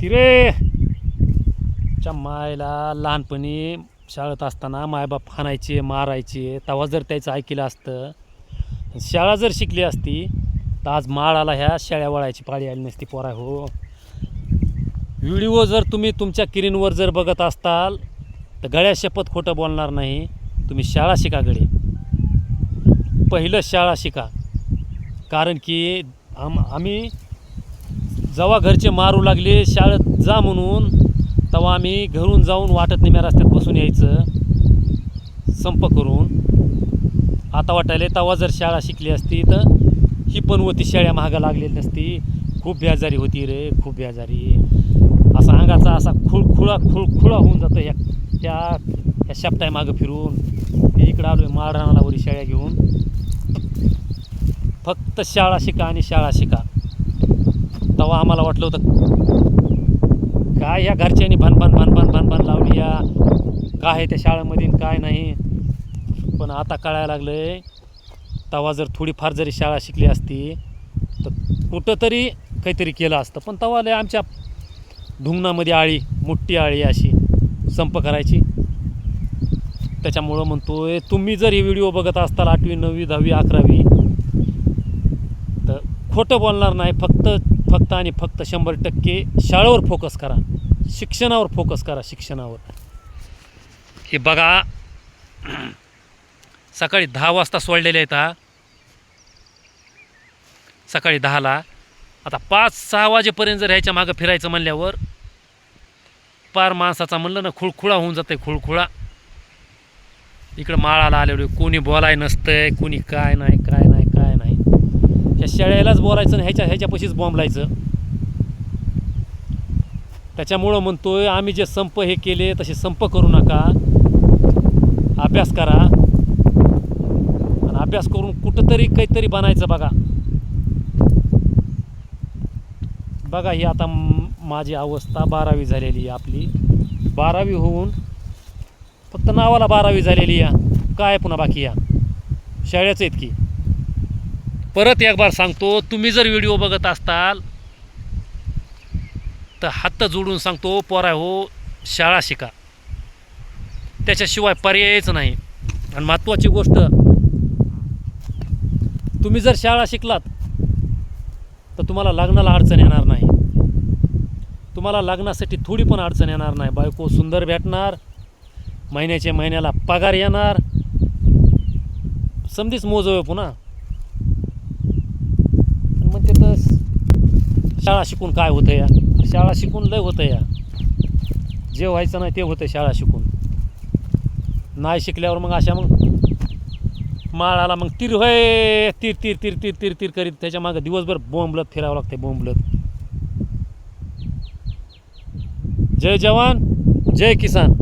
तिरे. च्या मायला लहानपणी शाळेत असताना मायबाप हाणायचे मारायचे. तेव्हा जर त्याचं ऐकलं असतं शाळा जर शिकली असती तर आज माळाला ह्या शेळ्या वळायची पाळी आली नसती पोरा हो. व्हिडिओ जर तुम्ही तुमच्या किरींवर जर बघत असताल तर गळ्या शपथ खोटं बोलणार नाही. तुम्ही शाळा शिका गळे पहिलं शाळा शिका. कारण की आम आम्ही जेव्हा घरचे मारू लागले शाळेत जा म्हणून तेव्हा आम्ही घरून जाऊन वाटत निम्या रस्त्यात बसून यायचं. संप करून. आता वाटायला तेव्हा जर शाळा शिकली असती तर ही पण होती शाळ्या महागा लागलेली नसती. खूप बेजारी होती रे खूप बेजारी. असा अंगाचा असा खुळखुळा खुळखुळा होऊन जातं ह्या त्या ह्या शापटाय मागं फिरून. हे इकडं आलो आहे माळरानाला वरी शाळ्या घेऊन. फक्त शाळा शिका आणि शाळा शिका. तेव्हा आम्हाला वाटलं होतं काय या घरच्यांनी भानभान भानभान भानभान लावली या? काय आहे त्या शाळेमध्ये काय नाही? पण आता कळायला लागलं आहे तेव्हा जर थोडीफार जरी शाळा शिकली असती तर कुठंतरी काहीतरी केलं असतं. पण तेव्हा लय आमच्या धुंगणामध्ये आळी मोठी आळी अशी संप करायची. त्याच्यामुळं म्हणतो आहे तुम्ही जर हे व्हिडिओ बघत असताल आठवी नववी दहावी अकरावी तर खोटं बोलणार नाही. फक्त फक्त आणि फक्त शंभर टक्के शाळेवर फोकस करा. शिक्षणावर फोकस करा शिक्षणावर. हे बघा. सकाळी दहा वाजता सोडलेले आहेत हा. सकाळी दहाला. आता पाच सहा वाजेपर्यंत जर ह्याच्या मागं फिरायचं म्हणल्यावर पार माणसाचा म्हणलं ना खुळखुळा होऊन जाते खुळखुळा. इकडं माळाला आलेलो कोणी बोलाय नसतंय कोणी काय नाही काय नाही शेळ्यालाच बोलायचं आणि ह्याच्या ह्याच्यापाशीच बोंबलायचं त्याच्यामुळं म्हणतोय आम्ही जे संप हे केले तसे संप करू नका. अभ्यास करा. आणि अभ्यास करून कुठंतरी काहीतरी बनायचं बघा. बघा ही आता माझी अवस्था. बारावी झालेली आहे आपली. बारावी होऊन फक्त नावाला बारावी झालेली या काय पुन्हा बाकी या शाळेचं इतकी. परत एक बार सांगतो तुम्ही जर व्हिडिओ बघत असताल तर हात जोडून सांगतो पोरा हो शाळा शिका. त्याच्याशिवाय पर्यायच नाही. आणि महत्त्वाची गोष्ट तुम्ही जर शाळा शिकलात तर तुम्हाला लग्नाला अडचण येणार नाही. तुम्हाला लग्नासाठी थोडी पण अडचण येणार नाही. बायको सुंदर भेटणार महिन्याच्या महिन्याला पगार येणार. समधीच मोजव पुन्हा आणि मग ते तर शाळा शिकून काय होतं या? शाळा शिकून लय होतं या. जे व्हायचं नाही ते होतं शाळा शिकून. नाही शिकल्यावर मग अशा मग माळाला मग तीर होय तीर तीर तीर तीर तीर तीर करीत. त्याच्या मागं दिवसभर बोंबलत फिरावं लागते बोंबलत. जय जवान जय किसान.